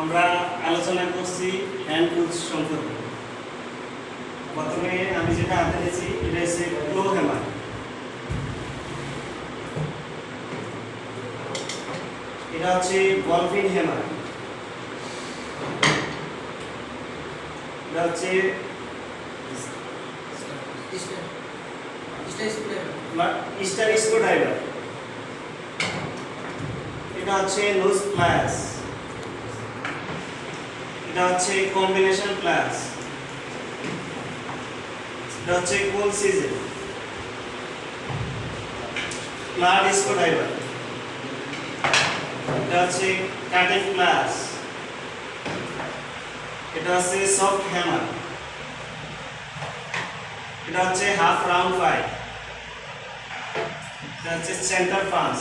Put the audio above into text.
আমরা আলোচনা করছি হ্যান্ড টুলস সম্পর্কে। প্রথমে আমি যেটা নিয়েছি এটা হচ্ছে ক্লো হ্যামার এটা হচ্ছে বলফিন হ্যামার। এটা হচ্ছে স্ক্রু ড্রাইভার এটা হচ্ছে লুজ প্লাস এটা হচ্ছে কম্বিনেশন প্লাস এটা হচ্ছে কোল সিজন প্লাড স্ক্রু ড্রাইভার এটা হচ্ছে কাটিং প্লাস এটা হচ্ছে সফট হ্যামার এটা হচ্ছে হাফ রাউন্ড পাইপ এটা হচ্ছে সেন্টার পাঞ্চ